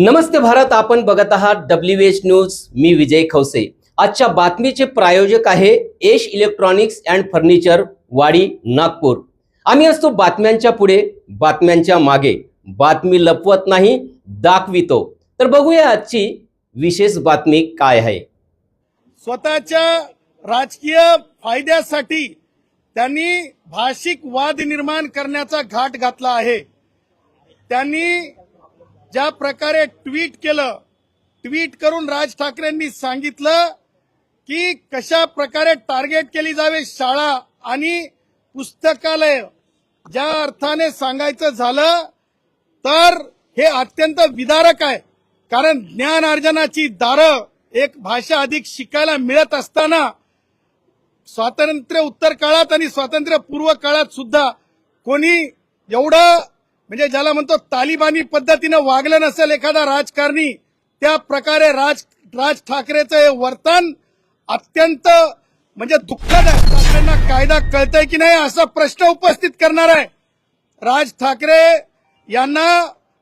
नमस्ते भारत आपण बघत आहात डब्ल्यू एच न्यूज मी विजय खवसे. आजच्या बातमीचे प्रायोजक आहे एश इलेक्ट्रॉनिक्स अँड फर्निचर वाडी नागपूर. आम्ही असतो बातम्यांच्या पुढे बातम्यांच्या मागे. बातमी लपवत नाही दाखवितो. तर बघूया आजची विशेष बातमी काय आहे. स्वतःच्या राजकीय फायद्यासाठी त्यांनी भाषिक वाद निर्माण करण्याचा घाट घातला आहे. त्यांनी ज्या प्रकारे ट्विट केलं ट्विट करून राज ठाकरेंनी सांगितलं की कशा प्रकारे टार्गेट केली जावे शाळा आणि पुस्तकालय. ज्या अर्थाने सांगायचं झालं तर हे अत्यंत विदारक आहे. कारण ज्ञान अर्जनाची दारं एक भाषा अधिक शिकायला मिळत असताना स्वातंत्र्य उत्तर काळात आणि स्वातंत्र्य पूर्व काळात सुद्धा कोणी एवढं म्हणजे ज्याला म्हणतो तालिबानी पद्धतीनं वागलं नसेल एखादा राजकारणी त्या प्रकारे राज राज ठाकरेचं हे वर्तन अत्यंत म्हणजे दुःखद आहे. ठाकरेंना कायदा कळतंय की नाही असा प्रश्न उपस्थित करणार आहे. राज ठाकरे यांना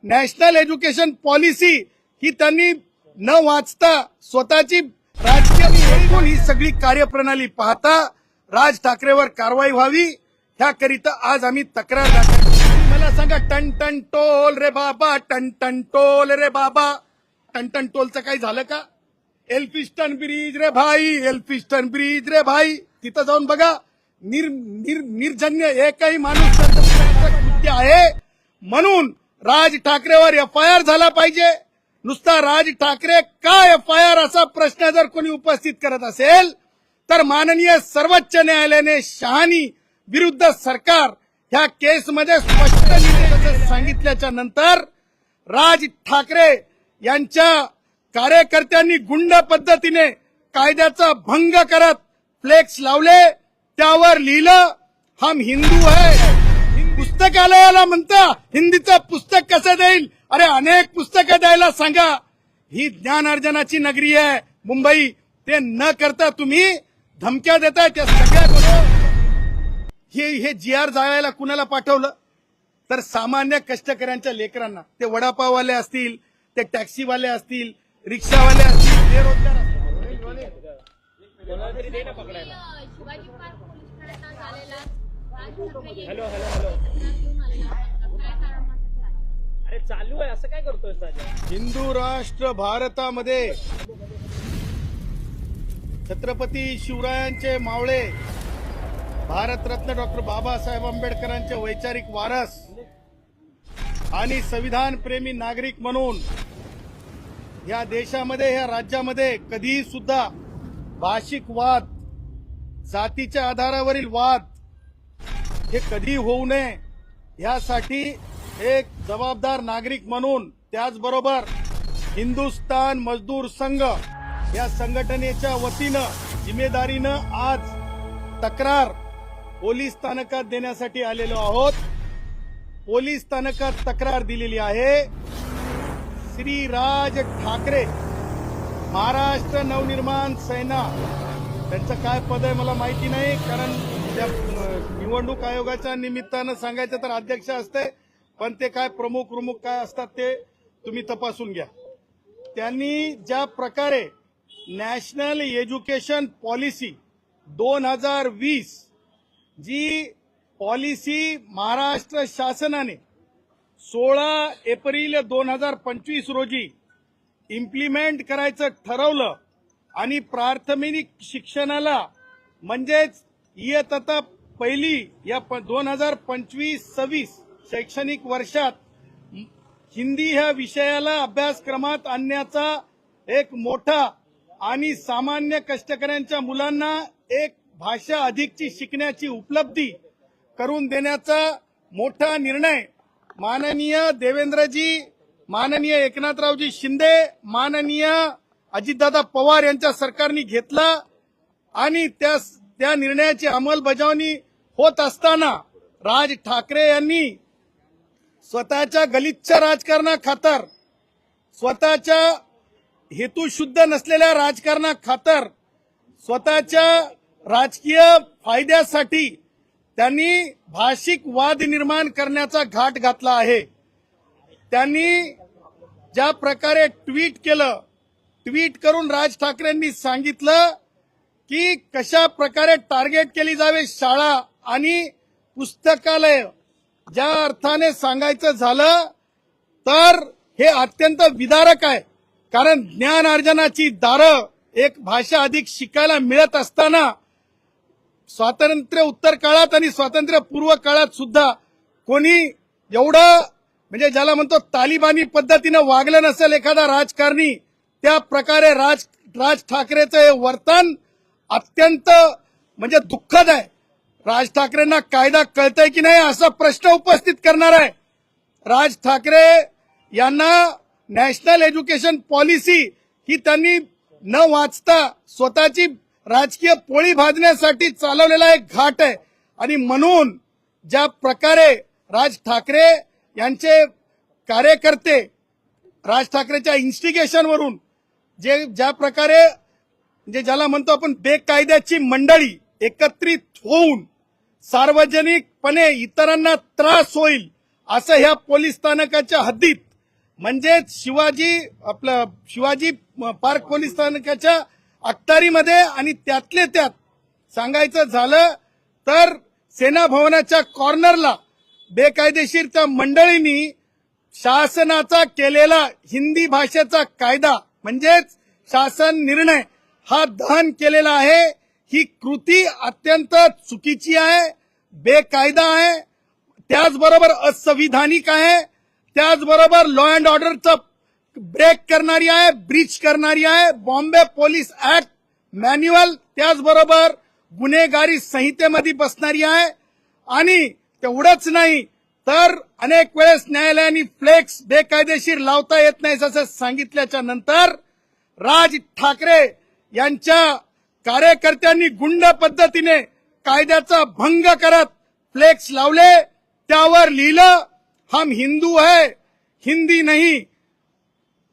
नॅशनल एज्युकेशन पॉलिसी ही त्यांनी न वाचता स्वतःची राजकीय ही सगळी कार्यप्रणाली पाहता राज ठाकरेवर कारवाई व्हावी ह्याकरिता आज आम्ही तक्रार दाखल मला सांगा टन टन टोल रे बाबा टन टन टोल रे बाबा. टन टन टोलचं काही झालं का? एल्फिस्टन ब्रिज रे भाई एल्फिस्टन ब्रिज रे भाई. तिथं जाऊन बघा निर निर निर्जन्य एकही माणूस कृत्य आहे. म्हणून राज ठाकरेवर एफ आय आर झाला पाहिजे. नुसता राज ठाकरे का एफ आय आर असा प्रश्न जर कोणी उपस्थित करत असेल तर माननीय सर्वोच्च न्यायालयाने शहानी विरुद्ध सरकार ह्या केसमध्ये स्पष्ट लिहिले सांगितल्याच्या नंतर राज ठाकरे यांच्या कार्यकर्त्यांनी गुंड पद्धतीने कायद्याचा भंग करत फ्लेक्स लावले त्यावर लिहिलं हम हिंदू है. पुस्तकालयाला म्हणता हिंदीचं पुस्तक कसं देईल? अरे अनेक पुस्तकं द्यायला सांगा. ही ज्ञान अर्जनाची नगरी आहे मुंबई. ते न करता तुम्ही धमक्या देताय त्या सगळ्या हे हे जी आर जाळायला कुणाला पाठवलं? तर सामान्य कष्टकऱ्यांच्या लेकरांना. ते वडापाववाले असतील ते टॅक्सीवाले असतील रिक्षावाले असतील बेरोजगार? अरे चालू आहे असं काय करतोय हिंदू राष्ट्र भारतामध्ये छत्रपती शिवरायांचे मावळे भारतरत्न डॉक्टर बाबासाहेब आंबेडकरांचे वैचारिक वारस आणि संविधान प्रेमी नागरिक म्हणून या देशामध्ये या राज्यामध्ये कधीही सुद्धा भाषिक वाद जातीच्या आधारावरील वाद हे कधी होऊ नये. यासाठी एक जबाबदार नागरिक म्हणून त्याचबरोबर हिंदुस्तान मजदूर संघ या संघटनेच्या वतीनं जिम्मेदारीनं आज तक्रार पोलीस स्थानकात देण्यासाठी आलेलो आहोत. पोलीस स्थानकात तक्रार दिलेली आहे. श्री राज ठाकरे महाराष्ट्र नवनिर्माण सेना. त्यांचं काय पद आहे मला माहिती नाही कारण त्या निवडणूक आयोगाच्या निमित्तानं सांगायचं तर अध्यक्ष असते पण ते काय प्रमुख प्रमुख काय असतात ते तुम्ही तपासून घ्या. त्यांनी ज्या प्रकारे नॅशनल एज्युकेशन पॉलिसी दोन हजार वीस जी पॉलिसी महाराष्ट्र शासनाने सोळा एप्रिल दोन हजार पंचवीस रोजी इम्प्लिमेंट करायचं ठरवलं आणि प्राथमिक शिक्षणाला म्हणजेच इयत्ता पहिली या दोन हजार पंचवीस सव्वीस शैक्षणिक वर्षात हिंदी ह्या विषयाला अभ्यासक्रमात आणण्याचा एक मोठा आणि सामान्य कष्टकऱ्यांच्या मुलांना एक भाषा अधिकची शिकण्याची उपलब्धी करून देण्याचा मोठा निर्णय माननीय देवेंद्रजी माननीय एकनाथरावजी शिंदे माननीय अजितदादा पवार यांच्या सरकारने घेतला आणि त्या त्या निर्णयाची अंमलबजावणी होत असताना राज ठाकरे यांनी स्वतःच्या गलिच्छ राजकारणाखातर स्वतःच्या हेतुशुद्ध नसलेल्या राजकारणाखातर स्वतःच्या राजकीय फायद्यासाठी त्यांनी भाषिक वाद निर्माण करण्याचा घाट घातला आहे. त्यांनी ज्या प्रकारे ट्विट केलं ट्विट करून राज ठाकरेंनी सांगितलं की कशा प्रकारे टार्गेट केली जावे शाळा आणि पुस्तकालय. ज्या अर्थाने सांगायचं झालं तर हे अत्यंत विदारक आहे. कारण ज्ञान अर्जनाची दारं एक भाषा अधिक शिकायला मिळत असताना स्वातंत्र्य उत्तर काळात आणि स्वातंत्र्य पूर्व काळात सुद्धा कोणी एवढं म्हणजे ज्याला म्हणतो तालिबानी पद्धतीनं वागलं नसेल एखादा राजकारणी त्या प्रकारे राज राज ठाकरेचं हे वर्तन अत्यंत म्हणजे दुःखद आहे. राज ठाकरेंना कायदा कळतंय की नाही असा प्रश्न उपस्थित करणार आहे. राज ठाकरे यांना नॅशनल एज्युकेशन पॉलिसी ही त्यांनी न वाचता स्वतःची राजकीय पोळी भाजण्यासाठी चालवलेला एक घाट आहे. आणि म्हणून ज्या प्रकारे राज ठाकरे यांचे कार्यकर्ते राज ठाकरेच्या इन्स्टिगेशनवरून जे ज्या प्रकारे म्हणजे ज्याला म्हणतो आपण बेकायद्याची मंडळी एकत्रित होऊन सार्वजनिकपणे इतरांना त्रास होईल असं ह्या पोलीस स्थानकाच्या हद्दीत म्हणजेच शिवाजी आपलं शिवाजी पार्क पोलीस स्थानकाच्या अखतारीमध्ये आणि त्यातले त्यात सांगायचं झालं तर सेना भवनाच्या कॉर्नरला बेकायदेशीर त्या मंडळींनी शासनाचा केलेला हिंदी भाषेचा कायदा म्हणजेच शासन निर्णय हा दहन केलेला आहे. ही कृती अत्यंत चुकीची आहे बेकायदा आहे त्याचबरोबर असंविधानिक आहे त्याचबरोबर लॉ अँड ऑर्डरचं ब्रेक करणारी आहे ब्रीच करणारी आहे. बॉम्बे पोलीस ऍक्ट मॅन्युअल त्याचबरोबर गुन्हेगारी संहितेमध्ये बसणारी आहे. आणि तेवढंच नाही तर अनेक वेळेस न्यायालयाने फ्लेक्स बेकायदेशीर लावता येत नाही असं सांगितल्याच्या नंतर राज ठाकरे यांच्या कार्यकर्त्यांनी गुंड पद्धतीने कायद्याचा भंग करत फ्लेक्स लावले. त्यावर लिहिलं हम हिंदू है हिंदी नाही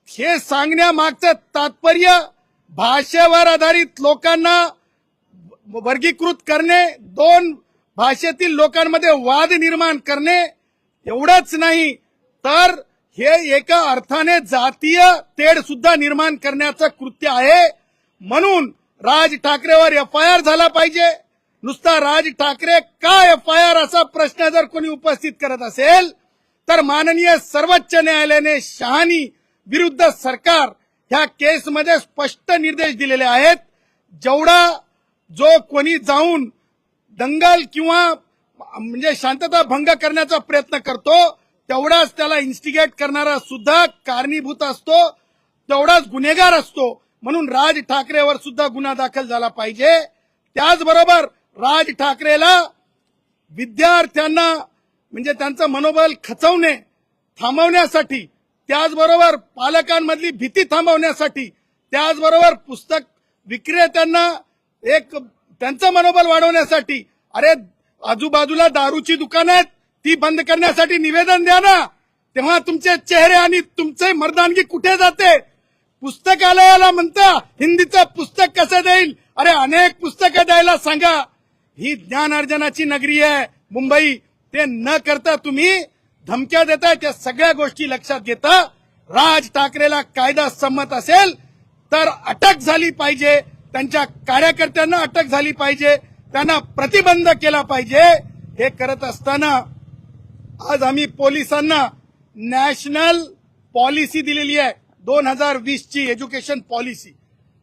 हे सांगण्यामागचं तात्पर्य भाषेवर आधारित लोकांना वर्गीकृत करणे दोन भाषेतील लोकांमध्ये वाद निर्माण करणे एवढंच नाही तर हे एका अर्थाने जातीय तेढ सुद्धा निर्माण करण्याचं कृत्य आहे. म्हणून राज ठाकरेवर एफ आय आर झाला पाहिजे. नुसता राज ठाकरे का एफ आय आर असा प्रश्न जर कोणी उपस्थित करत असेल तर माननीय सर्वोच्च न्यायालयाने शहानी विरुद्ध सरकार ह्या केसमध्ये स्पष्ट निर्देश दिलेले आहेत. जेवढा जो कोणी जाऊन दंगल किंवा म्हणजे शांतता भंग करण्याचा प्रयत्न करतो तेवढाच त्याला इन्स्टिगेट करणारा सुद्धा कारणीभूत असतो तेवढाच गुन्हेगार असतो म्हणून राज ठाकरेवर सुद्धा गुन्हा दाखल झाला पाहिजे. त्याचबरोबर राज ठाकरेला विद्यार्थ्यांना म्हणजे त्यांचं मनोबल खचवणे थांबवण्यासाठी त्याचबरोबर पालकांमधली भीती थांबवण्यासाठी त्याचबरोबर पुस्तक विक्रेत्यांना एक त्यांचं मनोबल वाढवण्यासाठी अरे आजूबाजूला दारूची दुकानं आहेत ती बंद करण्यासाठी निवेदन द्या ना. तेव्हा तुमचे चेहरे आणि तुमचे मर्दानगी कुठे जाते? पुस्तकालयाला म्हणता हिंदीचं पुस्तक कसं देईल? अरे अनेक पुस्तकं द्यायला सांगा. ही ज्ञान अर्जनाची नगरी आहे मुंबई. ते न करता तुम्ही धमक्या देताय त्या सगळ्या गोष्टी लक्षात घेता राज ठाकरेला कायदा संमत असेल तर अटक झाली पाहिजे त्यांच्या कार्यकर्त्यांना अटक झाली पाहिजे त्यांना प्रतिबंध केला पाहिजे हे करत असताना आज आम्ही पोलिसांना नॅशनल पॉलिसी दिलेली आहे दोन हजार वीसची एज्युकेशन पॉलिसी.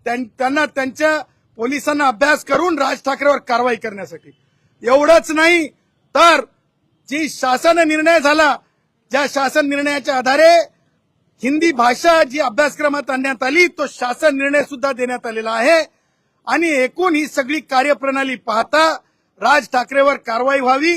त्यां- त्यांना त्यांच्या पोलिसांना अभ्यास करून राज ठाकरेवर कारवाई करण्यासाठी. एवढंच नाही तर जी शासन निर्णय झाला ज्या शासन निर्णयाच्या आधारे हिंदी भाषा जी अभ्यासक्रमात आणण्यात आली तो शासन निर्णय सुद्धा देण्यात आलेला आहे. आणि एकूण ही सगळी कार्यप्रणाली पाहता राज ठाकरेवर कारवाई व्हावी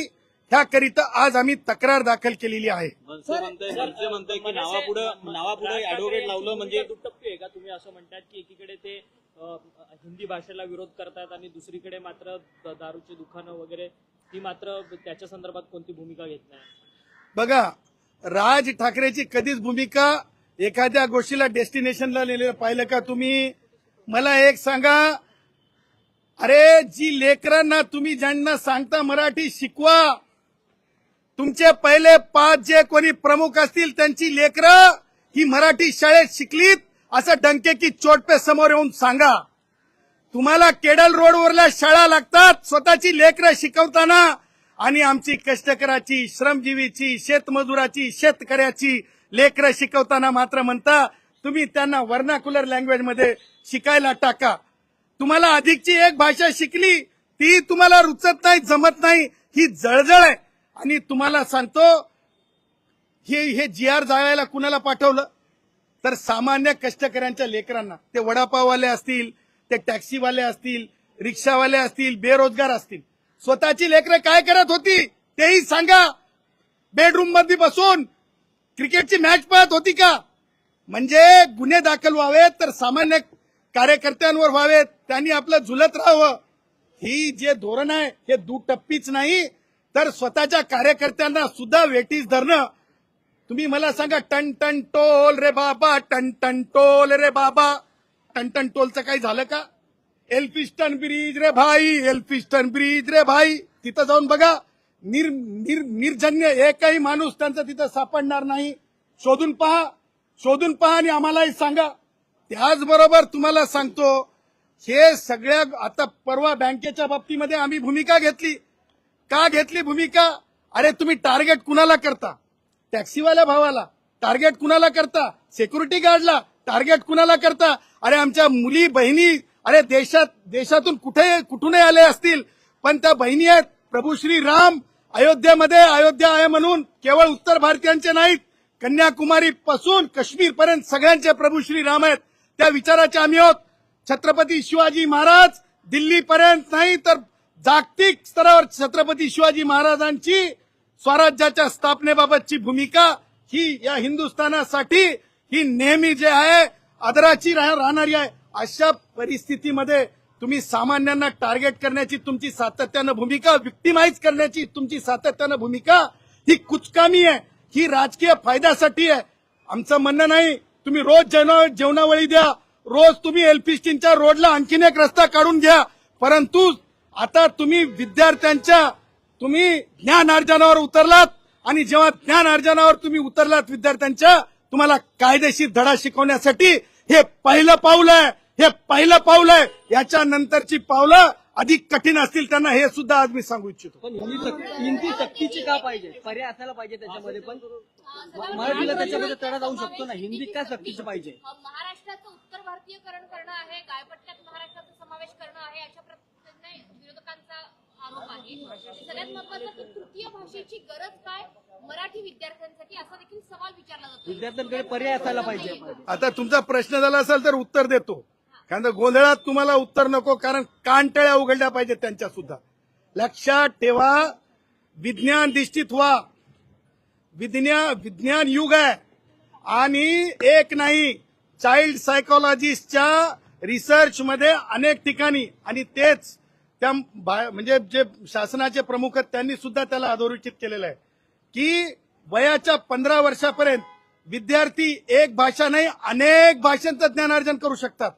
ह्याकरिता आज आम्ही तक्रार दाखल केलेली आहे. मनसे म्हणताय मनसे म्हणताय की नावापुढे नावापुढे ऍडव्होकेट लावलं म्हणजे दुटप्पी आहे का? तुम्ही असं म्हणतात की एकीकडे ते हिंदी भाषेला विरोध करतात आणि दुसरीकडे मात्र दारूची दुकानं वगैरे ती मात्र त्याच्या संदर्भात कोणती भूमिका घेत नाही. बघा राज ठाकरेची कधीच भूमिका एखाद्या गोष्टीला डेस्टिनेशनला नेलेलं पाहिलं का तुम्ही? मला एक सांगा अरे जी लेकरांना तुम्ही ज्यांना सांगता मराठी शिकवा तुमचे पहिले पाच जे कोणी प्रमुख असतील त्यांची लेकरं ही मराठी शाळेत शिकलीत असं डंके की चोट पे समोर येऊन सांगा. तुम्हाला केडल रोडवरल्या शाळा लागतात स्वतःची लेकरं शिकवताना. आणि आमची कष्टकराची श्रमजीवीची शेतमजुराची शेतकऱ्याची लेकरं शिकवताना मात्र म्हणता तुम्ही त्यांना वर्नाकुलर लँग्वेजमध्ये शिकायला टाका. तुम्हाला अधिकची एक भाषा शिकली ती तुम्हाला रुचत नाही जमत नाही ही जळजळ आहे. आणि तुम्हाला सांगतो हे हे जी आर जाळायला कुणाला पाठवलं? तर सामान्य कष्टकऱ्यांच्या लेकरांना. ते वडापाववाले असतील ते टॅक्सीवाले असतील रिक्षावाले असतील बेरोजगार असतील. स्वतःची लेकरं काय करत होती तेही सांगा. बेडरूममध्ये बसून क्रिकेटची मॅच पाहत होती का? म्हणजे गुन्हे दाखल व्हावेत तर सामान्य कार्यकर्त्यांवर व्हावेत. त्यांनी आपलं झुलत राहावं. ही जे धोरण आहे हे दुटप्पीच नाही तर स्वतःच्या कार्यकर्त्यांना सुद्धा वेटीस धरणं. तुम्ही मला सांगा टन टन टोल रे बाबा टन टन टोल रे बाबा. टन टोलचं काही झालं का? एल्फिस्टन ब्रिज रे भाई एल्फिस्टन ब्रिज रे भाई. तिथं जाऊन बघा. निर निर निर्जन्य एकही माणूस त्यांचा तिथं सापडणार नाही. शोधून पहा. शोधून पहा आणि आम्हालाही सांगा. त्याचबरोबर तुम्हाला सांगतो हे सगळ्या आता परवा बँकेच्या बाबतीमध्ये आम्ही भूमिका घेतली. का घेतली भूमिका? अरे तुम्ही टार्गेट कुणाला करता? टॅक्सीवाल्या भावाला. टार्गेट कुणाला करता? सिक्युरिटी गार्डला. टार्गेट कुणाला करता? अरे आमच्या मुली बहिणी अरे देशात देशातून कुठे कुठूनही आले असतील पण त्या बहिणी आहेत प्रभू श्री राम अयोध्येमध्ये अयोध्या आहे म्हणून केवळ उत्तर भारतीयांचे नाहीत कन्याकुमारी पासून काश्मीर पर्यंत सगळ्यांचे प्रभू श्री राम आहेत. त्या विचाराचे आम्ही आहोत. छत्रपती शिवाजी महाराज दिल्लीपर्यंत नाही तर जागतिक स्तरावर छत्रपती शिवाजी महाराजांची स्वराज्याच्या स्थापनेबाबतची भूमिका ही या हिंदुस्थानासाठी ही नेहमी जे आहे आदराची राहणारी आहे. अशा परिस्थितीमध्ये तुम्ही सामान्यांना टार्गेट करण्याची तुमची सातत्यानं भूमिका विक्टिमाइज करण्याची तुमची सातत्यानं भूमिका ही कुचकामी आहे. ही राजकीय फायद्यासाठी आहे. आमचं म्हणणं नाही तुम्ही रोज जेवणा जेवणावळी द्या. रोज तुम्ही एलपीस्टीनच्या रोडला आणखीन एक रस्ता काढून घ्या. परंतु आता तुम्ही विद्यार्थ्यांच्या तुम्ही ज्ञान अर्जनावर उतरलात आणि जेव्हा ज्ञान अर्जनावर तुम्ही उतरलात विद्यार्थ्यांच्या तुम्हाला कायदेशीर धडा शिकवण्यासाठी हे पहिलं पाऊल आहे हे पहिलं पाऊल आहे. याच्या नंतरची पावलं अधिक कठीण असतील त्यांना हे सुद्धा आज मी सांगू इच्छितो. पण हिंदी सक- हिंदी सक्तीची का पाहिजे? पर्याय असायला पाहिजे त्याच्यामध्ये पण मराठीला त्याच्यामध्ये तडा जाऊ शकतो ना. हिंदी का सक्तीची पाहिजे? महाराष्ट्राचं उत्तर भारतीयकरण करणं आहे गायपट्ट्यात महाराष्ट्राचा समावेश करणं आहे अशा प्रकारे विरोधकांचा आरोप आहे. सगळ्यात महत्वाचं की तृतीय भाषेची गरज काय? मराठी विद्यार्थ्यांसाठी असा देखील सवाल विचारला जातो. विद्यार्थ्यांकडे पर्याय असायला पाहिजे. आता तुमचा प्रश्न झाला असेल तर उत्तर देतो. कारण तर गोंधळात तुम्हाला उत्तर नको कारण कानटळ्या उघडल्या पाहिजेत त्यांच्या सुद्धा लक्षात ठेवा विज्ञान दिष्टित व्हा. विज्ञान विज्ञान युग आहे. आणि एक नाही चाइल्ड सायकोलॉजिस्टच्या रिसर्चमध्ये अनेक ठिकाणी आणि तेच त्या म्हणजे जे शासनाचे प्रमुख आहेत त्यांनी सुद्धा त्याला अधोरेखित केलेलं आहे. की वयाच्या पंधरा वर्षापर्यंत विद्यार्थी एक भाषा नाही अनेक भाषांचं ज्ञानार्जन करू शकतात.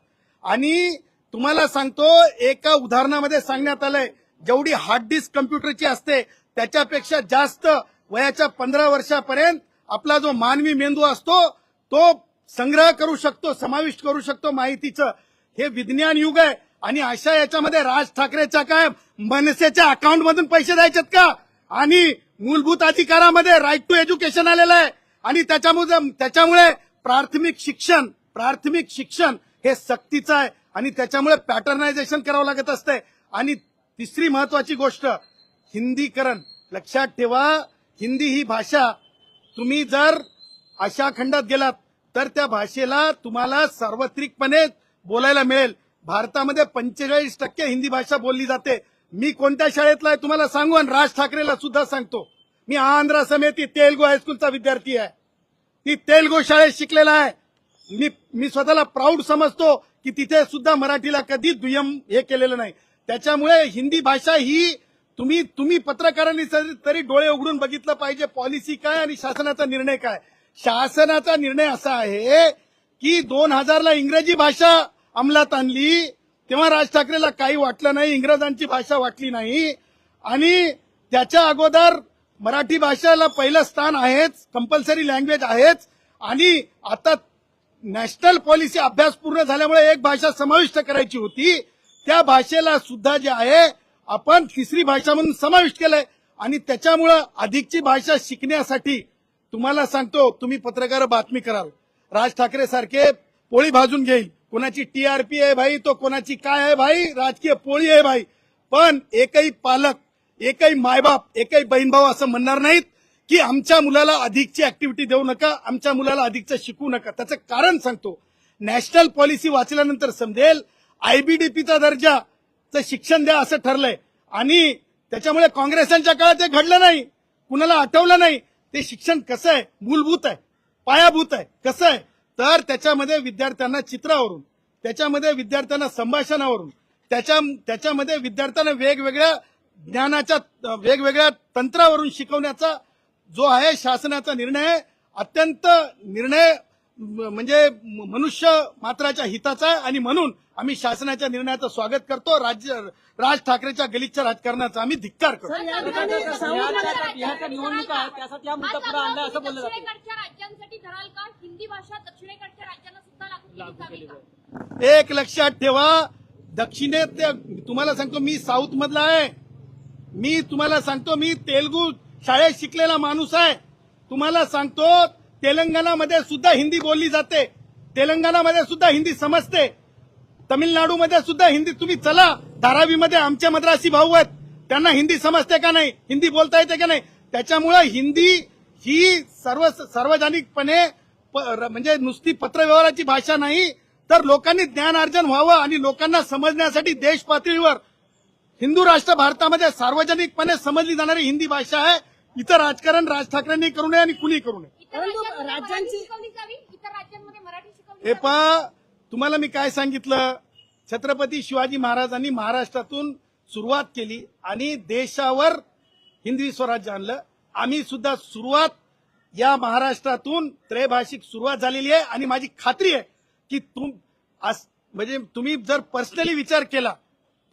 आणि तुम्हाला सांगतो एका उदाहरणामध्ये सांगण्यात आलंय जेवढी हार्ड डिस्क कम्प्युटरची असते त्याच्यापेक्षा जास्त वयाच्या पंधरा वर्षापर्यंत आपला जो मानवी मेंदू असतो तो संग्रह करू शकतो समाविष्ट करू शकतो माहितीचं. हे विज्ञान युग आहे आणि अशा याच्यामध्ये राज ठाकरेच्या काय मनसेच्या अकाउंटमधून पैसे द्यायचेत का? आणि मूलभूत अधिकारामध्ये राईट टू एज्युकेशन आलेलं आहे. आणि त्याच्यामुळे त्याच्यामुळे प्राथमिक शिक्षण प्राथमिक शिक्षण हे सक्तीचं आहे. आणि त्याच्यामुळे पॅटर्नायझेशन करावं लागत असतंय आणि तिसरी महत्वाची गोष्ट हिंदीकरण. लक्षात ठेवा हिंदी ही भाषा. तुम्ही जर अशा खंडात गेलात तर त्या भाषेला तुम्हाला सार्वत्रिकपणे बोलायला मिळेल. भारतामध्ये पंचेचाळीस टक्के हिंदी भाषा बोलली जाते. मी कोणत्या शाळेतला आहे तुम्हाला सांगू? आणि राज ठाकरेला सुद्धा सांगतो. मी आंध्र समिती तेलगू हायस्कूलचा विद्यार्थी आहे. ती तेलगू शाळेत शिकलेला आहे. मी मी स्वतःला प्राऊड समजतो की तिथे सुद्धा मराठीला कधी दुय्यम हे केलेलं नाही. त्याच्यामुळे हिंदी भाषा ही तुम्ही तुम्ही पत्रकारांनी तरी तरी डोळे उघडून बघितलं पाहिजे पॉलिसी काय आणि शासनाचा निर्णय काय. शासनाचा निर्णय असा आहे की दोन हजारला इंग्रजी भाषा अंमलात आणली तेव्हा राज ठाकरेला काही वाटलं नाही इंग्रजांची भाषा वाटली नाही. आणि त्याच्या अगोदर मराठी भाषेला पहिलं स्थान आहेच कंपल्सरी लँग्वेज आहेच. आणि आता नॅशनल पॉलिसी अभ्यास पूर्ण झाल्यामुळे एक भाषा समाविष्ट करायची होती. त्या भाषेला सुद्धा जे आहे आपण तिसरी भाषा म्हणून समाविष्ट केलंय. आणि त्याच्यामुळं अधिकची भाषा शिकण्यासाठी तुम्हाला सांगतो तुम्ही पत्रकार बातमी कराल. राज ठाकरे सारखे पोळी भाजून घेईल. कोणाची टीआरपी आहे भाई तो कोणाची काय आहे भाई? राजकीय पोळी आहे भाई. पण एकही पालक एकही मायबाप एकही बहीण भाऊ असं म्हणणार नाहीत की आमच्या मुलाला अधिकची ऍक्टिव्हिटी देऊ नका आमच्या मुलाला अधिकचं शिकू नका. त्याचं कारण सांगतो. नॅशनल पॉलिसी वाचल्यानंतर समजेल आयबीडीपीचा दर्जाचं शिक्षण द्या असं ठरलंय. आणि त्याच्यामुळे काँग्रेसांच्या काळात ते घडलं नाही. कुणाला आठवलं नाही. ते शिक्षण कसं आहे? मूलभूत आहे. पायाभूत आहे. कसं आहे? तर त्याच्यामध्ये विद्यार्थ्यांना चित्रावरून त्याच्यामध्ये विद्यार्थ्यांना संभाषणावरून त्याच्या त्याच्यामध्ये विद्यार्थ्यांना वेगवेगळ्या ज्ञानाच्या वेगवेगळ्या तंत्रावरून शिकवण्याचा जो आहे शासनाचा निर्णय अत्यंत निर्णय म्हणजे म- मनुष्य मात्राच्या हिताचा आहे. आणि म्हणून आम्ही शासनाच्या निर्णयाचं स्वागत करतो. राज्य राज ठाकरेच्या गलिच्छ राजकारणाचा आम्ही धिक्कार करतो. हा एक लक्षात ठेवा. दक्षिणेत तुम्हाला सांगतो मी साऊथ मधला आहे. मी तुम्हाला सांगतो मी तेलगू शाळेत शिकलेला माणूस आहे. तुम्हाला सांगतो तेलंगणामध्ये सुद्धा हिंदी बोलली जाते. तेलंगणामध्ये सुद्धा हिंदी समजते. तमिळनाडूमध्ये सुद्धा हिंदी तुम्ही चला. धारावीमध्ये आमच्या मद्रासी भाऊ आहेत. त्यांना हिंदी समजते का नाही? हिंदी बोलता येते का नाही? त्याच्यामुळं हिंदी ही सर्व सार्वजनिकपणे म्हणजे नुसती पत्रव्यवहाराची भाषा नाही तर लोकांनी ज्ञानार्जन व्हावं आणि लोकांना समजण्यासाठी देश पातळीवर हिंदू राष्ट्र भारतामध्ये सार्वजनिकपणे समजली जाणारी हिंदी भाषा आहे. इथं राजकारण राज ठाकरेंनी करू नये आणि कुणी करू नये. इतर परंतु राज्यांमध्ये मराठी राज्यांची- शिकवली जावी? इतर राज्यांमध्ये मराठी शिकवली हे. पा तुम्हाला मी काय सांगितलं? छत्रपती शिवाजी महाराजांनी महाराष्ट्रातून सुरुवात केली आणि देशावर हिंदी स्वराज्य आणलं. आम्ही सुद्धा सुरुवात या महाराष्ट्रातून त्रैभाषिक सुरुवात झालेली आहे आणि माझी खात्री आहे की तुम म्हणजे तुम्ही जर पर्सनली विचार केला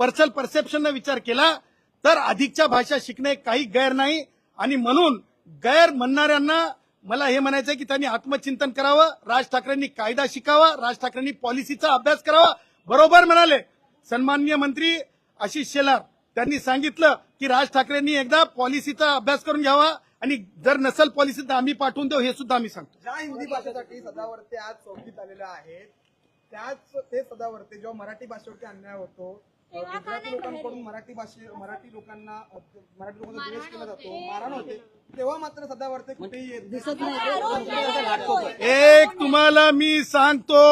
पर्सनल परसेप्शननं विचार केला तर अधिकच्या भाषा शिकणे काही गैर नाही. आणि म्हणून गैर म्हणणाऱ्यांना मला हे म्हणायचं आहे की त्यांनी आत्मचिंतन करावं राज ठाकरेंनी कायदा शिकावा राज ठाकरेंनी पॉलिसीचा अभ्यास करावा. बरोबर म्हणाले. सन्माननीय मंत्री आशिष शेलार त्यांनी सांगितलं की राज ठाकरेंनी एकदा पॉलिसीचा अभ्यास करून घ्यावा आणि जर नसेल पॉलिसी तर आम्ही पाठवून देऊ हे सुद्धा आम्ही सांगतो. ज्या हिंदी भाषेसाठी सदावर्ते आज चौकीत आलेल्या आहेत त्याच ते सदावर्ते जेव्हा मराठी भाषेवरती अन्याय होतो गुजराती लोकांकडून मराठी भाषे मराठी लोकांना मराठी लोकांचा द्वेष केला जातो. मारहाण होते. तेव्हा मात्र कुठेही. दिसत नाही. घाटकोपर. एक तुम्हाला मी सांगतो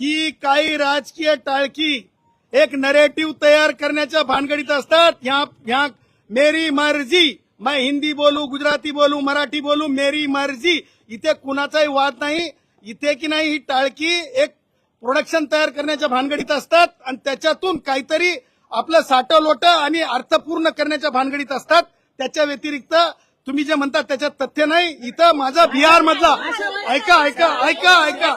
ही काही राजकीय टाळकी एक नरेटिव्ह तयार करण्याच्या भानगडीत असतात. ह्या ह्या मेरी मर्जी. मैं हिंदी बोलू गुजराती बोलू मराठी बोलू मेरी मर्जी. इथे कुणाचाही वाद नाही. इथे की नाही ही टाळकी एक प्रोडक्शन तयार करण्याच्या भानगडीत असतात आणि त्याच्यातून काहीतरी आपलं साठं लोट आणि अर्थपूर्ण करण्याच्या भानगडीत असतात. त्याच्या व्यतिरिक्त तुम्ही जे म्हणतात त्याच्यात तथ्य नाही. इथं माझा बिहार मधला ऐका ऐका ऐका ऐका.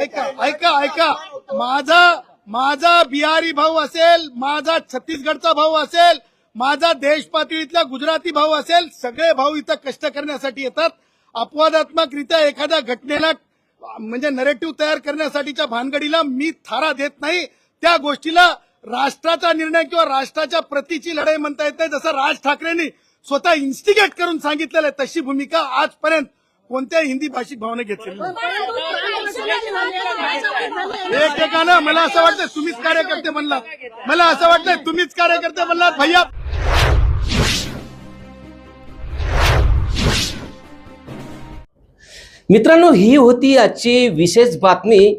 ऐका ऐका ऐका. माझा माझा बिहारी भाऊ असेल माझा छत्तीसगडचा भाऊ असेल माझा देश पातळीतला गुजराती भाऊ असेल सगळे भाऊ इथं कष्ट करण्यासाठी येतात. अपवादात्मकरित्या एखाद्या घटनेला म्हणजे नरेटिव्ह तयार करण्यासाठीच्या भानगडीला मी थारा देत नाही. त्या गोष्टीला राष्ट्राचा निर्णय किंवा राष्ट्राच्या प्रतीची लढाई म्हणता येते जसं राज ठाकरेंनी स्वतः इन्स्टिगेट करून सांगितलेलं आहे तशी भूमिका आजपर्यंत कोणत्याही हिंदी भाषिक भावने घेतलेली एकेकानं मला असं वाटतं तुम्हीच कार्यकर्ते म्हणलात मला असं वाटतं तुम्हीच कार्यकर्ते म्हणलात भैया. मित्रांनो ही होती आजची विशेष बातमी.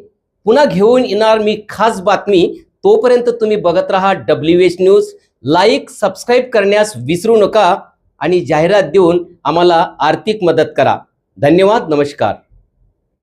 पुन्हा घेऊन येणार मी खास बातमी. तोपर्यंत तुम्ही बघत राहा W H news like subscribe करण्यास विसरू नका आणि जाहिरात देऊन आम्हाला आर्थिक मदत करा. धन्यवाद नमस्कार.